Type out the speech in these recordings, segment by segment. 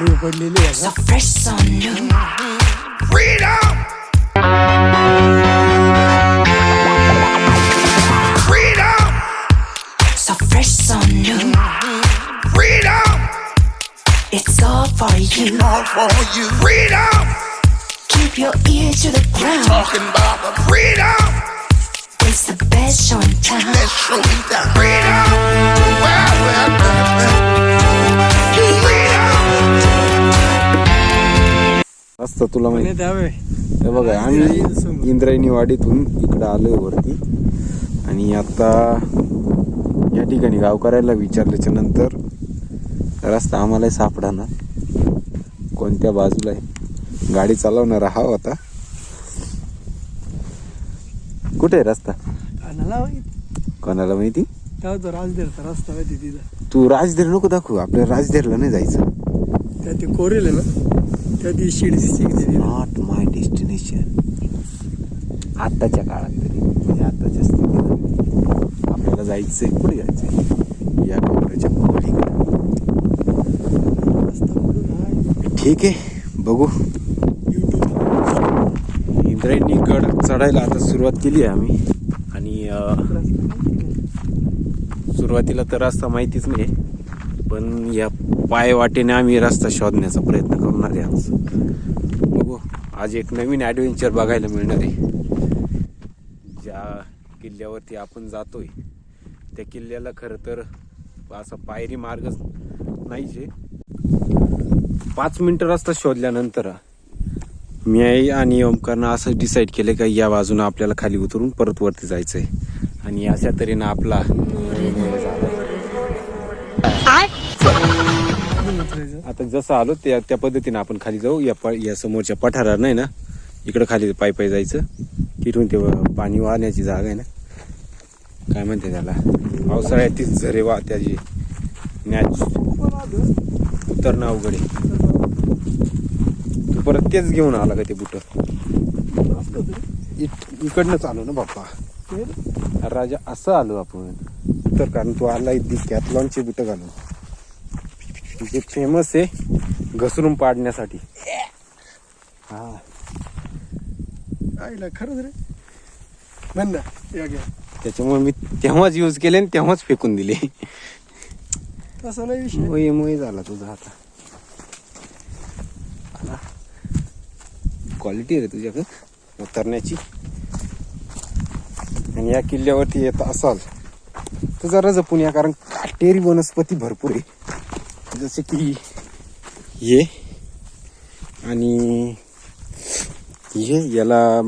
Mario por Liliana. So fresh, so new. Freedom! Freedom! So fresh, so new. Freedom! It's all for you. All for you. Freedom! Keep your ear to the ground. Talking about the freedom! It's the best show in town. Best show in town. Freedom. Well, well, well, असतं तुला माहिती. हे बघा आम्ही इंद्रायणी वाडीतून इकडं आलोय वरती. आणि आता या ठिकाणी गाव करायला विचारल्याच्या नंतर रस्ता आम्हाला सापडा ना कोणत्या बाजूला आहे गाडी चालवणारा हा होता कुठे आहे रस्ता? कानाला माहीत? कोणाला माहिती? राजदेरचा रस्ता माहिती तिथं. तू राजधीर नको दाखवू आपल्या राजधीरला नाही जायचं. त्या ते कोरेल ना? त्या तिथे. नॉट माय डेस्टिनेशन आत्ताच्या काळात तरी म्हणजे आत्ताच्या स्थितीला. आपल्याला जायचंय कुठे जायचंय? या डोंगराच्या खोलीकडे रस्ता कुठून आहे? ठीक आहे बघू. इंद्रायणी गड चढायला आता सुरुवात केली आहे आम्ही. आणि सुरुवातीला तर रस्ता माहितीच नाही पण या पाय वाटेने आम्ही रस्ता शोधण्याचा प्रयत्न करणार आहे आज. बघू आज एक नवीन ॲडव्हेंचर बघायला मिळणार आहे. ज्या किल्ल्यावरती आपण जातोय त्या किल्ल्याला खरं तर असा पायरी मार्गच नाहीच आहे पाच मिनिटं रस्ता शोधल्यानंतर मी आई आणि ओमकारनं असं डिसाईड केलं का या बाजूनं आपल्याला खाली उतरून परत वरती जायचंय. आणि अशा तऱ्हेनं आपला आता जसं आलो त्या त्या पद्धतीने आपण खाली जाऊ. या प या समोरच्या पठारावर नाही ना? इकडं खाली पायी पायी जायचं. तिथून ते पाणी वाहण्याची जागा आहे ना? काय म्हणते त्याला? पावसाळ्यातील झरे वाह त्याची नॅच उतरणं अवघड आहे. तू परत तेच घेऊन आला का ते बुट? इकडनंच आलो ना बाप्पा. राजा असं आलो आपण. तर कारण तू आला कॅथलॉनचे बुट घालून. जे फेमस आहे घसरून पाडण्यासाठी. हा. आईला खरंच रे. म्हण ना या घ्या. त्याच्यामुळे मी तेव्हाच यूज केले आणि तेव्हाच फेकून दिले. तसा नाही विषय. मोये मोये झाला तुझा आता. क्वालिटी आहे रे तुझ्याकडे उतरण्याची. आणि या किल्ल्यावरती येत असाल तर जरा जपून या कारण काटेरी वनस्पती भरपूर आहे. जसे की ये आणि ये याला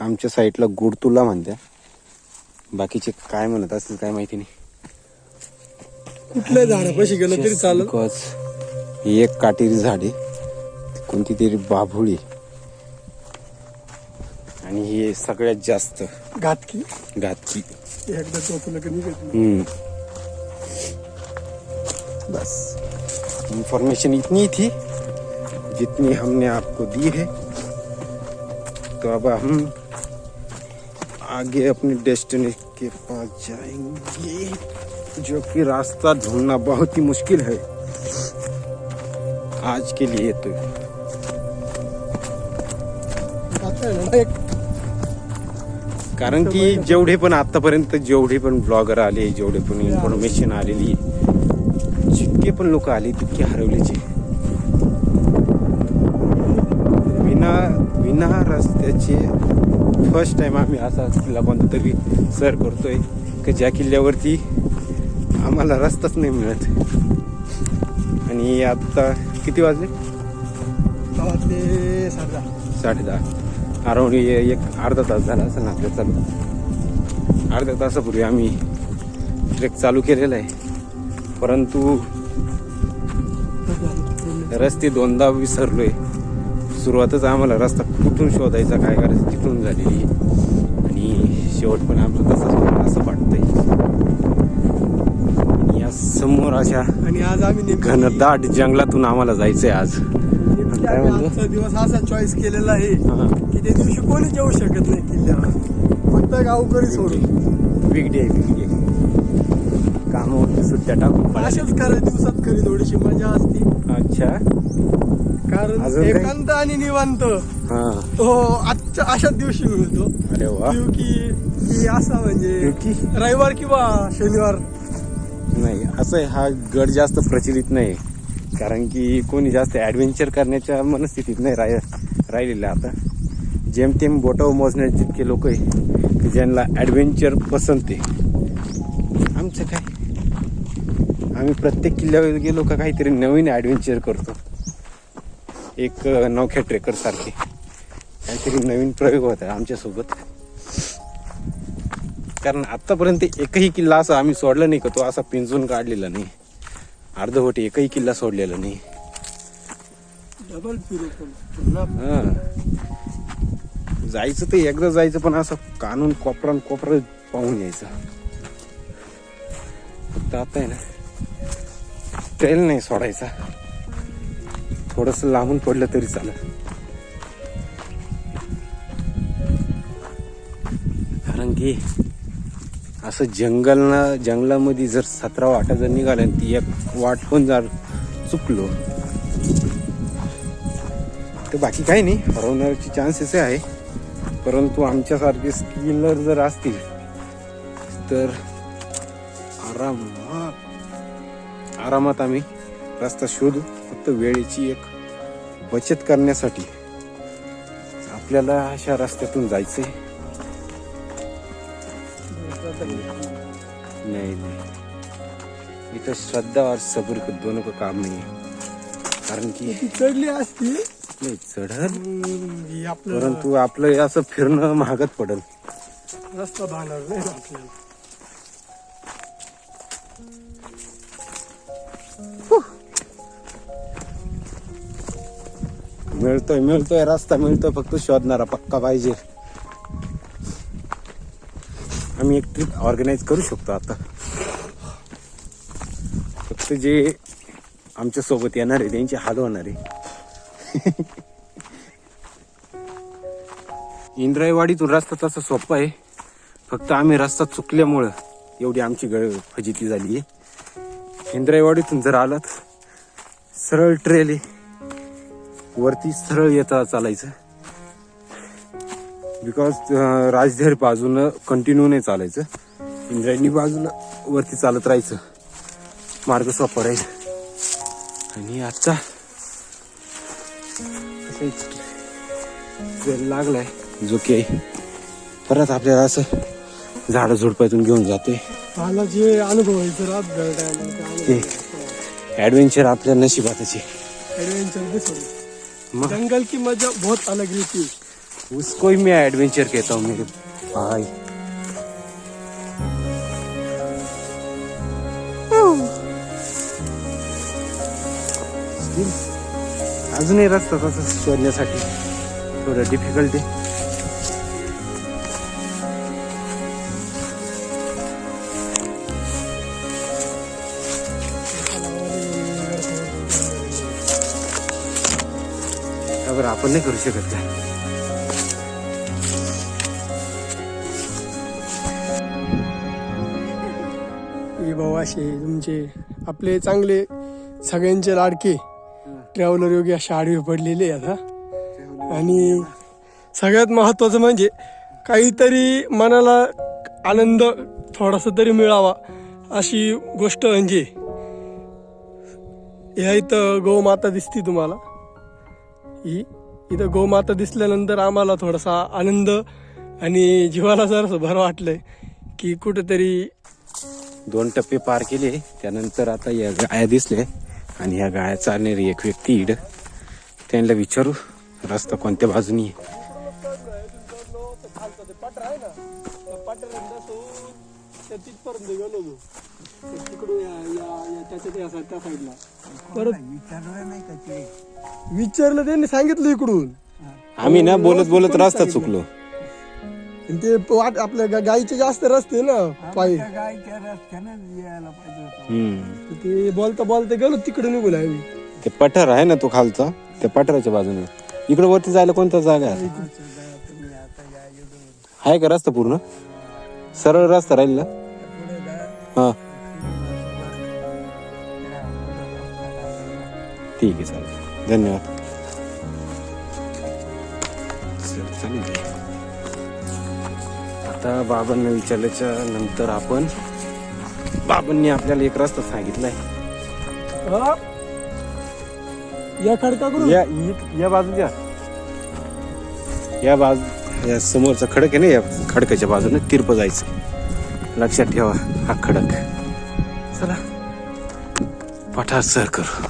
आमच्या साईडला गुडतुला म्हणत्या. बाकीचे काय म्हणत असतील काय माहिती नाही. कुठल्या झाडापाशी गेलं तरी Because ही एक काटेरी झाड कोणती तरी बाभुळी. आणि हे सगळ्यात जास्त घातकी. घातकी. एकदा हम्म. बस। इंफॉर्मेशन इतनी थी जितनी हमने आपको दी है। तो अब हम आगे अपने डेस्टिनेशन के पास जाएँगे जो कि रास्ता ढूंढना बहुत ही मुश्किल है। आज के लिए तो। कारण की जेवढे पण आतापर्यंत जेवढे पण ब्लॉगर आले जेवढे पण इन्फॉर्मेशन आलेली जितके पण लोक आले तितके हरवल्याचे विना विना रस्त्याचे फर्स्ट टाइम आम्ही असा किल्ला कोणता तरी सर करतोय की ज्या किल्ल्यावरती आम्हाला रस्ताच नाही मिळत. आणि आता किती वाजले? गावातले साडे साडे दहा एक अर्धा तास झाला असेल ना आपल्या चालू. अर्ध्या तासापूर्वी आम्ही ट्रेक चालू केलेला आहे. परंतु रस्ते दोनदा विसरलोय. सुरुवातच आम्हाला रस्ता कुठून शोधायचा काय करायचं तिथून झालेली. आहे आणि शेवट पण आमचं तसंच असं वाटतंय. आणि या समोर अशा आणि आज आम्ही घनदाट जंगलातून आम्हाला जायचंय आज? आजचा दिवस असा चॉईस केलेला आहे. की त्या दिवशी कोणी जाऊ शकत नाही किल्ल्यावर. फक्त गावकरी सोडून. बिग डे बिग डे कामावरती सुट्ट्या टाकून अशाच खऱ्या दिवसात खरी थोडीशी मजा असते. अच्छा. कारण? एकांत आणि निवांत. हा. तो आजच्या अशाच दिवशी मिळतो. अरे वा. की असा म्हणजे की? रविवार किंवा शनिवार. नाही असं आहे, हा गड जास्त प्रचलित नाही. कारण की कोणी जास्त ॲडव्हेंचर करण्याच्या मनस्थितीत नाही राह राहिलेलं आता. जेमतेम बोटावर मोजण्याचे जितके लोक आहे की ज्यांना ॲडव्हेंचर पसंत आहे. आमचं काय? आम्ही प्रत्येक किल्ल्यावर गेलो का काहीतरी नवीन ॲडव्हेंचर करतो. एक नौख्या ट्रेकर सारखे. काहीतरी नवीन प्रयोग होत आहे आमच्यासोबत कारण आतापर्यंत एकही किल्ला असा आम्ही सोडला नाही का तो असा पिंजून काढलेला नाही. अर्धवट एकही किल्ला सोडलेला नाही. हा. जायचं तर एकदा जायचं पण असं कानून कोपरा कोपरा पाहून यायचं. फक्त आता आहे ना ट्रेल नाही सोडायचा. थोडस लांबून पडलं तरी चालेल. कारण की असं जंगल ना जंगलामध्ये जर सतरा वाटा जर निघाल्या ती एक वाट पण जर चुकलो तर बाकी काही नाही. हरवण्याचे चान्सेस आहे. परंतु आमच्यासारखे स्किलर जर असतील तर आरामात आरामात आम्ही रस्ता शोधू फक्त वेळेची एक बचत करण्यासाठी आपल्याला अशा रस्त्यातून जायचंय. नाही नाही. इथं श्रद्धा और सब्र दोनों का काम नाही कारण की चढली असती? नाही चढल परंतु आपलं असं फिरणं महागत पडल. रस्ता भागणार नाही आपल्याला. मिळतोय मिळतोय रस्ता मिळतोय फक्त शोधणारा पक्का पाहिजे. आम्ही एक ट्रिप ऑर्गनाईज करू शकतो आता. फक्त जे आमच्यासोबत येणार आहे त्यांचे हाल होणार आहे. इंद्रायवाडीतून रस्ता तसा सोपा आहे. फक्त आम्ही रस्ता चुकल्यामुळं एवढी आमची गळ फजिती झाली आहे. इंद्रायवाडीतून जर आलात सरळ ट्रेल आहे. वरती सरळ येता चालायचं. बिकॉज राजधार बाजूनं कंटिन्यू नाही चालायचं. इंद्रायणी बाजूला वरती चालत राहायचं. मार्ग सोपा राहील. आणि वेळ लागलाय जो की परत आपल्याला असं झाडं झुडपातून घेऊन जाते मला जे अनुभव आहे ते आपल्या नशिबातच आहे. मग जंगल की मजा बहुत अलग रहती है। उसको ही मैं एडवेंचर कहता हूँ मेरे भाई। अजूनही रस्ता तसा शोधण्यासाठी थोडं डिफिकल्ट आहे आपण नाही करू शकत काय भाऊ असे तुमचे आपले चांगले सगळ्यांचे लाडके ट्रॅव्हलर योगी असे आडवे पडलेले आता आणि सगळ्यात महत्वाचं म्हणजे काहीतरी मनाला आनंद थोडासा तरी मिळावा अशी गोष्ट म्हणजे ह्या इथं गौमाता दिसती तुम्हाला. ही इथं गोमाता दिसल्यानंतर आम्हाला थोडासा आनंद आणि जीवाला जरासं बरं वाटलंय की कुठेतरी दोन टप्पे पार केले त्यानंतर आता या गाया दिसले आणि या गाया चालणारी एक व्यक्ती इड. त्यांना विचारू रस्ता कोणत्या बाजूनी आहे? तिथपर्यंत गेलो होतो तिकडून त्याच्या त्या साईडला परत विचारलं त्यांनी सांगितलं इकडून. आम्ही ना बोलत बोलत रस्ता चुकलो. आणि ते वाट आपल्या गा- गाईचे जास्त रस्ते ना पायी. हम्म. तर ते बोलता बोलता गेलो तिकडे निघून आम्ही. ते पठार आहे ना तो खालचा? त्या पठाराच्या बाजूने. इकडे वरती जायला कोणता जागा आहे? आहे का रस्ता पूर्ण? सरळ रस्ता राहील ना? हा. ठीक आहे चालेल. धन्यवाद. चल, चालेल. आता बाबांना विचारल्याच्या नंतर आपण बाबांनी आपल्याला एक रस्ता सांगितलाय. हा? या खडकाकडून. या इ- या बाजूच्या या बाजू या समोरचा खडक आहे ना या खडकाच्या बाजूने तिरप जायचं. लक्षात ठेवा हा खडक. चला. पठार सर करू.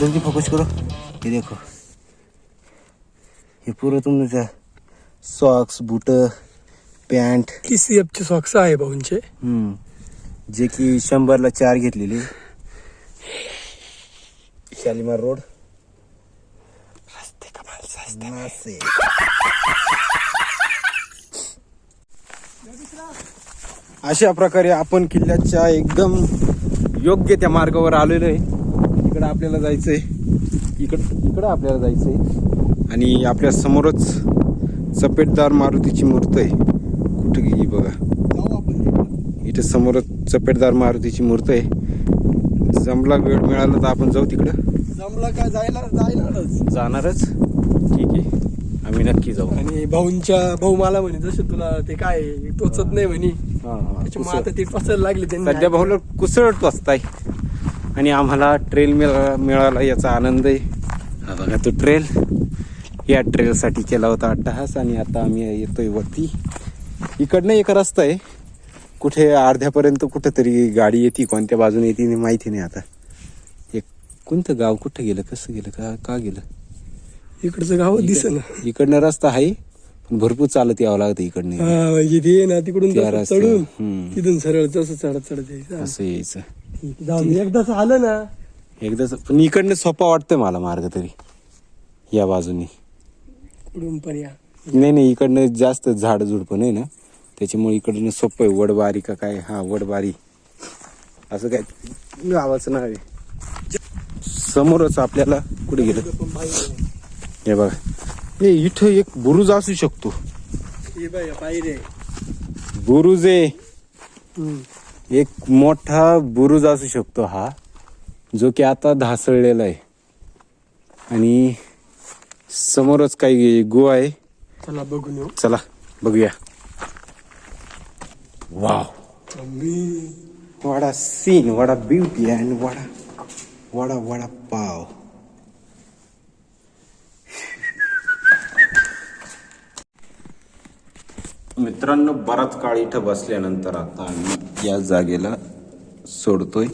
जल्दी फोकस करो ये देखो हे पूरं तुमचं सॉक्स बूट पॅन्ट TCF चे सॉक्स आहे भाऊंचे जे की शंभरला चार घेतलेले. शालिमार रोड. रस्ते कमाल मासे अशा प्रकारे आपण किल्ल्याच्या एकदम योग्य त्या मार्गावर आलेलो आहे. इकडं आपल्याला जायचंय. इकड इकडं आपल्याला जायचंय. आणि आपल्या समोरच चपेटदार मारुतीची मूर्त आहे. कुठं गेली बघा. जाऊ आपण तिकडं. इथे समोरच चपेटदार मारुतीची मूर्त आहे. जमला वेळ मिळाला तर आपण जाऊ तिकडं. जमला का जायला जायलाच. जाणारच. ठीक आहे. आम्ही नक्की जाऊ. आणि भाऊंच्या भाऊ मला म्हणे जसं तुला ते काय टोचत नाही म्हणे. त्याच्यामुळे आता ते पसायला लागले त्यांनी. सध्या भाऊला कुसळत असताय आणि आम्हाला ट्रेल मिळा मिळाला याचा आनंद आहे हा बघा तो ट्रेल या ट्रेलसाठी केला होता अट्टहास आणि आता आम्ही येतोय वरती. इकडनं एक रस्ता आहे. कुठे अर्ध्यापर्यंत कुठेतरी गाडी येते कोणत्या बाजूने येते माहिती नाही आता. एक कोणतं गाव कुठं गेलं कसं गेलं का का गेलं? इकडचं गाव दिस ना इकडनं रस्ता आहे पण भरपूर चालत यावं लागतं इकडनं. ना तिकडून. चढून. तिथून सरळ तसं चढत चढत यायचं. असं यायचं. ठीक. जाऊ दे. एकदाच आलं ना. एकदाच पण इकडनं सोपा वाटतंय मला मार्ग तरी. या बाजूने. पण या. नाही नाही इकडनं जास्त झाड झुडपं नाही ना. त्याच्यामुळे इकडनं सोपं आहे. वडबारी का काय? हा वडबारी. असं काय? गावाचं नाव आहे. समोरच आपल्याला कुठे गेलं? पण हे बघा. हे इथं एक बुरुज असू शकतो. हे बुरुज. आहे. एक मोठा बुरुज असू शकतो हा जो की आता ढासळलेला आहे. आणि समोरच काही गुहा आहे. चला बघून येऊ. चला बघूया. Wow vada scene vada beauty and vada vada vada pav. मित्रांनो बराच काळ इथं बसल्यानंतर आता आम्ही या जागेला सोडतोय.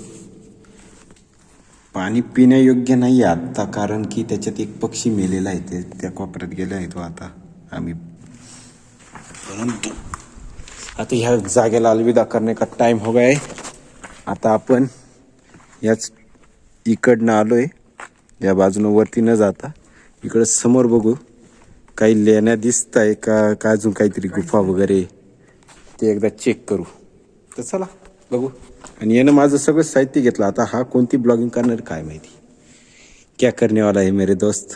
पाणी पिण्यायोग्य नाही आहे आत्ता कारण की त्याच्यात एक पक्षी मेलेला आहे ते त्या कोपऱ्यात गेला आहे तो हो आता आम्ही. परंतु आता ह्या जागेला अलविदा करणे का टाईम हो गया आता आपण याच इकडनं आलोय. या बाजूनं वरती न जाता इकडं समोर बघू. काही लेण्या दिसत आहे का? का अजून काहीतरी गुफा वगैरे? ते एकदा चेक करू. तर चला बघू. आणि यानं माझं सगळं साहित्य घेतलं. आता हा कोणती ब्लॉगिंग करणार काय माहिती? क्या करण्यावाला आहे मेरे दोस्त?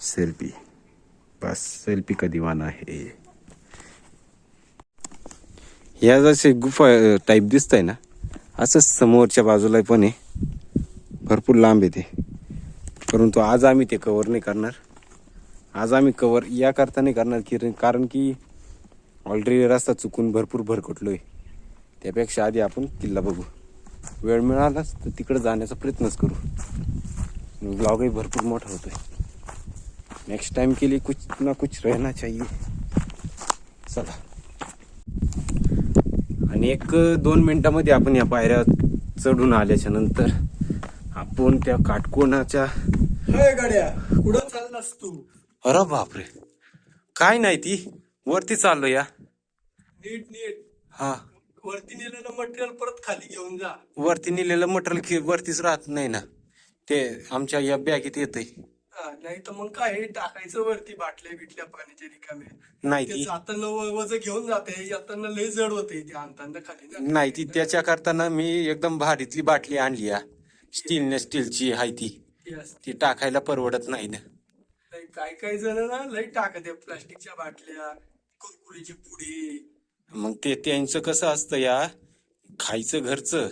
सेल्फी बस सेल्फी का दिवाना आहे ह्या जसे गुफा टाईप दिसत आहे ना असंच समोरच्या बाजूला पण आहे. भरपूर लांब येते परंतु आज आम्ही ते कवर नाही करणार. आज आम्ही कवर या करता नाही करणार की कारण की ऑलरेडी रस्ता चुकून भरपूर भरकटलो आहे त्यापेक्षा आधी आपण किल्ला बघू. वेळ मिळालाच तर तिकडं जाण्याचा प्रयत्नच करू. ब्लॉगही भरपूर मोठा होतोय. नेक्स्ट टाइम के लिए कुछ ना कुछ रहना चाहिए. चला. आणि एक दोन मिनटामध्ये आपण या पायऱ्या चढून आल्याच्यानंतर आपण त्या काटकोणाच्या गाड्या कुठं चाललास तू? अरे बापरे. काय नाही ती. वरती चाललो या. नीट नीट. हा. वरती नेलेलं मटेरियल परत खाली घेऊन जा. वरती नेलेलं मटेरियल वरतीच राहत नाही ना. ते आमच्या या बॅगेत येतंय. नाही तर मग काय हे टाकायचं वरती बाटल्या बिटल्या पाण्याच्या रिकामे. नाही ते ती. जाताना वज घेऊन जाते येताना लय जड होते ते आणताना खाली. नाही ती त्याच्या करताना मी एकदम भारीतली बाटली आणली या. स्टीलने स्टीलची आहे ती. ती टाकायला परवडत नाही ना. काय काय जण ना लय टाकत प्लास्टिकच्या बाटल्या कुरकुरीची पुडी. मग ते त्यांचं कसं असतं या? खायचं घरचं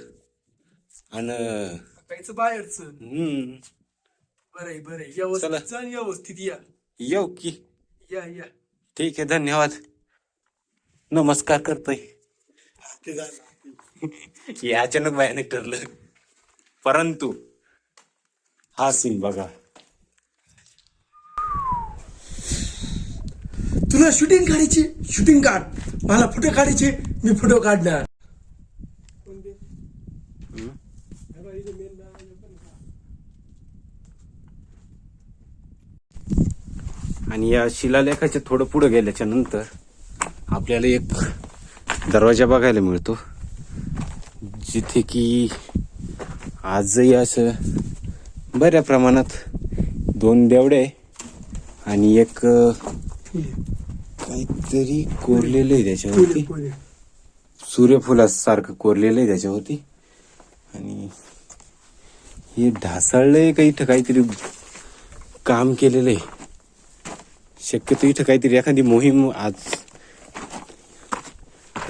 आणि टाकायचं बाहेरचं. हम्म, बरंय बरंय. चला. व्यवस्थित जा आणि व्यवस्थित या. येऊ की. या या. ठीक आहे धन्यवाद. नमस्कार करतोय. ते झालं हे अचानक भयानक ठरलं. परंतु हा सीन बघा. तुला शूटिंग काढायची? शूटिंग काढ. मला फोटो काढायचे मी फोटो काढणार. आणि या शिलालेखाच्या थोडं पुढे गेल्याच्यानंतर आपल्याला एक दरवाजा बघायला मिळतो. जिथे की आजही असं बऱ्या प्रमाणात दोन देवडे आणि एक काहीतरी कोरलेलं आहे त्याच्यावरती. सूर्यफुलासारखं कोरलेलं आहे त्याच्यावरती. आणि हे ढासळलंय का इथं काहीतरी काम केलेलं आहे शक्यतो इथं काहीतरी एखादी मोहीम आज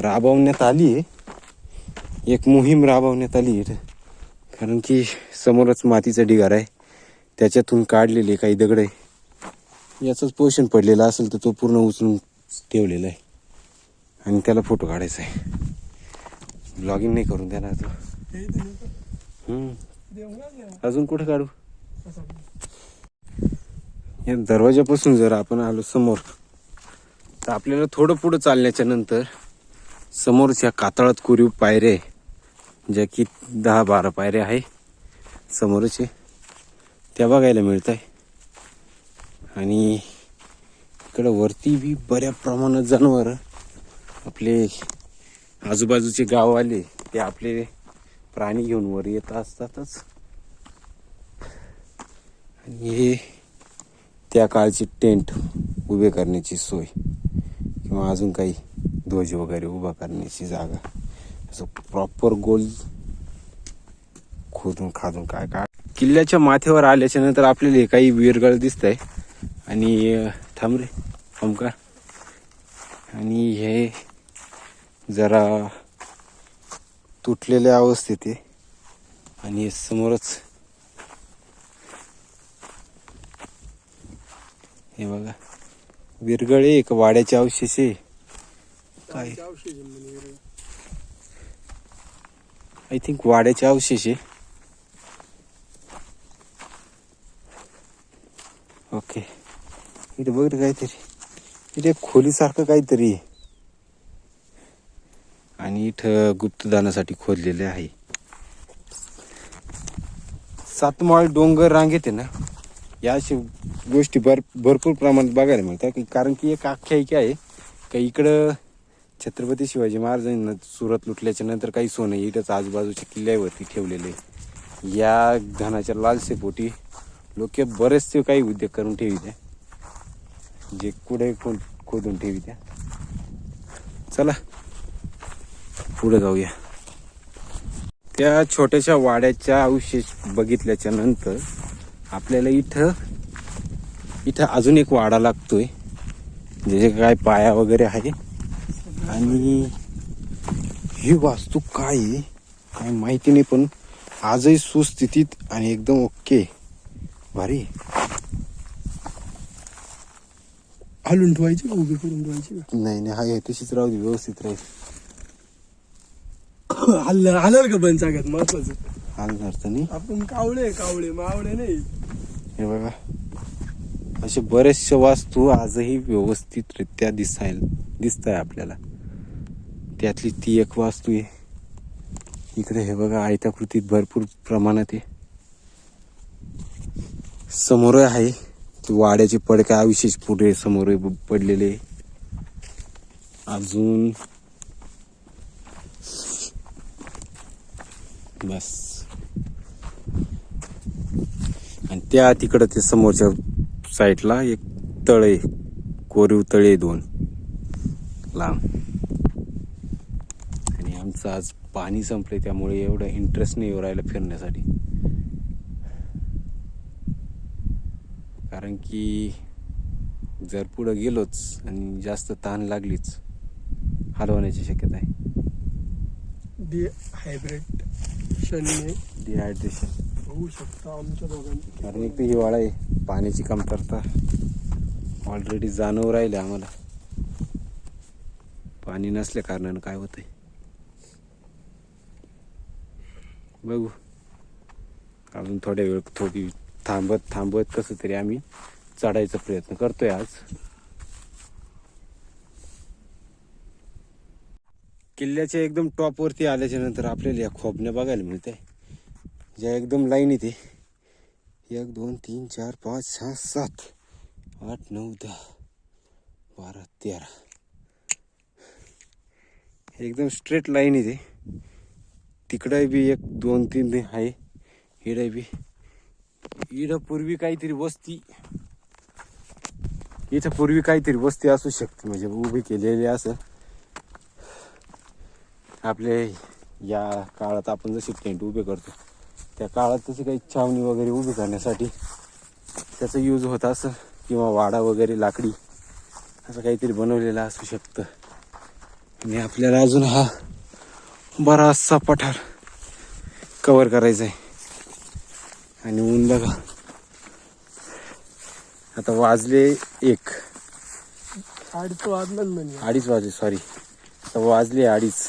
राबवण्यात आली आहे. एक मोहीम राबवण्यात आली आहे कारण की समोरच मातीचा ढिगार आहे. त्याच्यातून काढलेले काही दगड आहे. याचंच पोषण पडलेलं असेल तर तो पूर्ण उचलून ठेवलेलं आहे. आणि त्याला फोटो काढायचा आहे. ब्लॉगिंग नाही करून देणार तो. अजून कुठे काढू? या दरवाजापासून जर आपण आलो समोर तर आपल्याला थोडं पुढं चालण्याच्या नंतर समोरच्या कातळात कुरीव पायऱ्या ज्या की दहा बारा पायऱ्या आहे. समोरचे त्या बघायला मिळत आहे आणि इकडं वरती बी बऱ्या प्रमाणात जनावर. आपले आजूबाजूचे गाववाले ते आपले प्राणी घेऊन वर येत असतातच. आणि हे त्या काळची टेंट उभे करण्याची सोय किंवा अजून काही ध्वज वगैरे उभा करण्याची जागा. असं प्रॉपर गोल खोदून खादून काय काय किल्ल्याच्या माथ्यावर आल्याच्यानंतर आपल्याला काही विरगळ दिसत आहे आणि थांब रे ओमकार आणि हे जरा तुटलेल्या अवस्थेत आहे. आणि समोरच हे बघा. विरगळे एक वाड्याचे अवशेष आहे. काय? आय थिंक वाड्याचे अवशेष आहे. ओके इथे बघ काहीतरी. इथे खोलीसारखं काहीतरी आणि इथं गुप्तदानासाठी खोदलेले आहे. सातमाळ डोंगर रांगेत आहे ना? या अशा गोष्टी भर भरपूर प्रमाणात बघायला मिळतात. की कारण की एक आख्यायिका आहे का इकडं छत्रपती शिवाजी महाराजांना सुरत लुटल्याच्या नंतर काही सोनं इथंच आजूबाजूच्या किल्ल्यावरती ठेवलेलं आहे. या धनाच्या लालसेपोटी लोक बरेचसे काही उद्योग करून ठेवित्या जे कुठे कोण खोदून ठेवी त्या. चला. पुढे जाऊया. त्या छोट्याशा वाड्याच्या अवशेष बघितल्याच्या नंतर आपल्याला इथं इथं अजून एक वाडा लागतोय. जे काय पाया वगैरे आहे. आणि ही वास्तू काय आहे? काय माहिती नाही पण आजही सुस्थितीत आणि एकदम ओके. भारी. हलून ठेवायची का उभी करून ठेवायची नाही नाही हाय तशीच राहू दे व्यवस्थित राहील का हल्ल हलल का पण सगळ्यात महत्वाचं हालणार तर नाही आपण कावळे कावळे मावळे नाही हे बघा असे बरेचसे वास्तू आजही व्यवस्थितरित्या दिसायला दिसत आहे आपल्याला त्यातली ती एक वास्तू आहे इकडे हे बघा आयताकृतीत भरपूर प्रमाणात आहे समोर आहे वाड्याचे पडका अविशेष पुढे समोर पडलेले. अजून. बस. आणि त्या तिकडं ते समोरच्या साईडला एक तळे कोरीव तळे दोन. लांब. आणि आमचं आज पाणी संपले त्यामुळे एवढं इंटरेस्ट नाही हो येऊ राहिला फिरण्यासाठी. कारण की जर पुढं गेलोच आणि जास्त ताण लागलीच हलवण्याची शक्यता आहे. डी हायब्रिड शनी डिहायड्रेशन होऊ शकतं आमच्या दोघांची कारण एक तर हिवाळा आहे पाण्याची कमतरता ऑलरेडी जाणव राहिले आम्हाला. पाणी नसल्या कारणानं काय होतंय? बघू. अजून थोड्या वेळ थोडी थांबत थांबत कसं तरी आम्ही चढायचा प्रयत्न करतोय आज. किल्ल्याच्या एकदम टॉपवरती आल्याच्यानंतर आपल्याला या खोबण्या बघायला मिळते ज्या एकदम लाईन येते. एक दोन तीन चार पाच सहा सात आठ नऊ दहा बारा तेरा. एकदम स्ट्रेट लाईन इथे तिकडे बी एक दोन तीन आहे. इकडे बी इथं पूर्वी काहीतरी वस्ती इथं पूर्वी काहीतरी वस्ती असू शकते म्हणजे उभी केलेली असं आपले या काळात आपण जसे टेंट उभे करतो त्या काळात तशी काही छावणी वगैरे उभी करण्यासाठी त्याचा यूज होत असं किंवा वाडा वगैरे लाकडी असं काहीतरी बनवलेलं असू शकतं. आणि आपल्याला अजून हा बराचसा पठार कवर करायचा आहे. आणि ऊन बघा. आता वाजले एक. अडीच वाजला म्हणजे. अडीच वाजले सॉरी आता वाजले अडीच.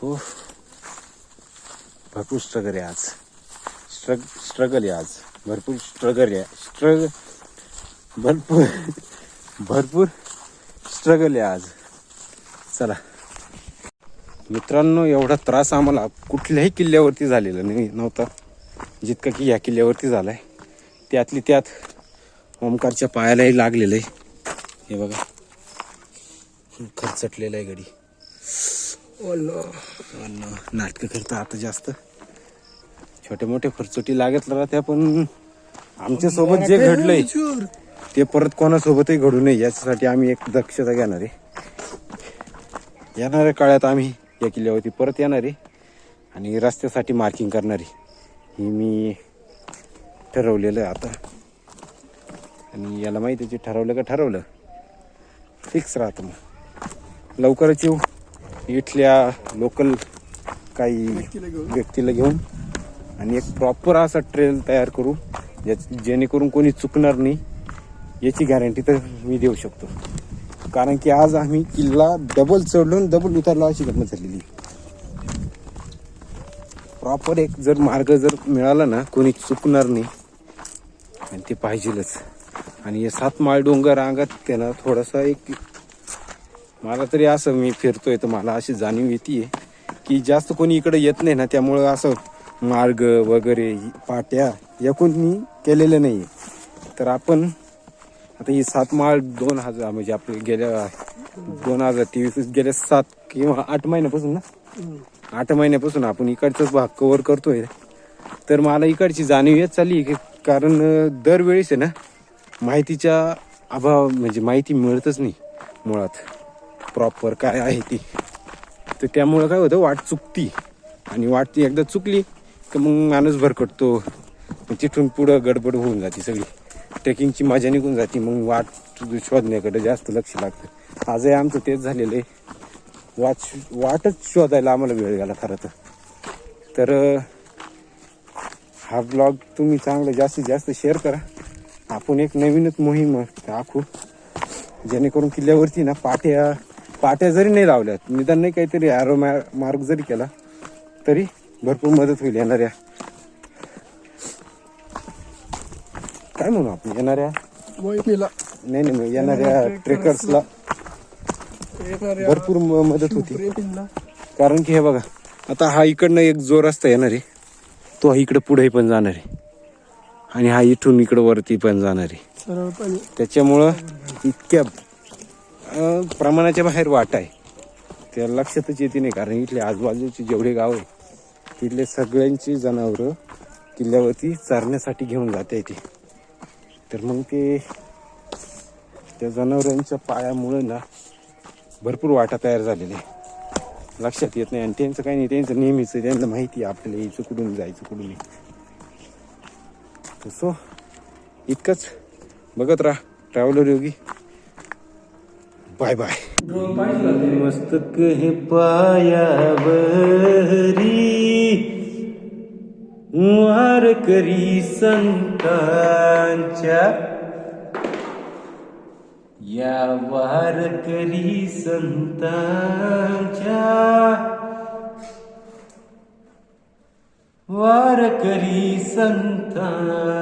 तो भरपूर स्ट्रगल आहे आज. स्ट्रग स्ट्रगल आहे आज. भरपूर स्ट्रगल आहे. स्ट्रग भरपूर भरपूर स्ट्रगल आहे आज. चला. मित्रांनो एवढा त्रास आम्हाला कुठल्याही किल्ल्यावरती झालेला नाही नव्हता. जितका की या किल्ल्यावरती झालाय. त्यातली त्यात ओमकारच्या पायालाही लागलेलं आहे हे बघा. खरचटलेलं आहे गडी अन्न नाटकं करतं आता जास्त. छोटे मोठे खर्चोटी लागत राहत्या पण आमच्यासोबत जे घडलंय ते परत कोणासोबतही घडू नये याच्यासाठी आम्ही एक दक्षता घेणार आहे. येणाऱ्या काळात आम्ही या किल्ल्यावरती परत येणार आहे आणि रस्त्यासाठी मार्किंग करणार आहे. ही मी ठरवलेलं आहे आता. आणि याला माहिती आहे, जे ठरवलं का ठरवलं. फिक्स राहतं मग. लवकरच येऊ. इथल्या लोकल काही व्यक्तीला घेऊन. आणि एक प्रॉपर असा ट्रेल तयार करू. ज्या जेणेकरून कोणी चुकणार नाही. याची गॅरंटी तर मी देऊ शकतो. कारण की आज आम्ही किल्ला डबल चढलो आणि डबल उतरला अशी घटना झालेली प्रॉपर एक जर मार्ग जर मिळाला ना कोणी चुकणार नाही. आणि ते पाहिजेलच. आणि हे सात माळ डोंगर रांगात त्यांना थोडासा एक मला तरी असं मी फिरतोय तर मला अशी जाणीव येते की जास्त कोणी इकडे येत नाही ना त्यामुळं असं मार्ग वगैरे पाट्या या कोणी केलेलं नाही तर आपण आता ही सात माळ दोन हजार म्हणजे आपले गेल्या दोन हजार तेवीस गेल्या सात किंवा आठ महिन्यापासून ना? आठ महिन्यापासून आपण इकडचाच भाग कव्हर करतोय. तर मला इकडची जाणीव येत चालली की कारण दरवेळेस आहे ना माहितीच्या अभाव म्हणजे माहिती मिळतच नाही मुळात. प्रॉपर काय आहे ती. तर त्यामुळं काय होतं वाट चुकती. आणि वाट ती एकदा चुकली तर मग माणूस भरकटतो. तिथून पुढं गडबड होऊन जाते सगळी. ट्रेकिंगची मजा निघून जाते. मग वाट शोधण्याकडे जास्त लक्ष लागतं. आजही आमचं तेच झालेलं आहे. वाट वाटच शोधायला आम्हाला वेळ गेला खरं तर. तर हा ब्लॉग तुम्ही चांगला जास्तीत जास्त शेअर करा. आपण एक नवीनच मोहीम आखू जेणेकरून किल्ल्यावरती ना पाट्या पाट्या जरी नाही लावल्या निदान नाही काहीतरी ॲरो मार्ग जरी केला तरी भरपूर मदत होईल येणाऱ्या. काय म्हणू आपण येणाऱ्या? नाही नाही येणाऱ्या ट्रेकर्सला भरपूर म- मदत होती. कारण की हे बघा आता हा इकडनं एक जो रस्ता येणार आहे तो इकडे पुढे पण जाणार आहे. आणि हा इथून इकडं वरती पण जाणार आहे. त्याच्यामुळं इतक्या अं, प्रमाणाच्या बाहेर वाट आहे. त्या लक्षातच येते नाही कारण इथले आजूबाजूचे जेवढे गाव आहे तिथले सगळ्यांची जनावरं किल्ल्यावरती चरण्यासाठी घेऊन जाते येते तर मग ते त्या जनावरांच्या पायामुळे ना भरपूर वाटा तयार झालेल्या आहे. लक्षात येत नाही आणि त्यांचं काही नाही त्यांचं नेहमीच त्यांना माहिती आहे आपल्याला यायचं कुठून जायचं कुठून तसो सो इतकंच. बघत राहा ट्रॅव्हलर योगी. बाय बाय मस्तक हे पायावरी वार करी संतांच्या या वारकरी संतांच्या वारकरी संतांच्या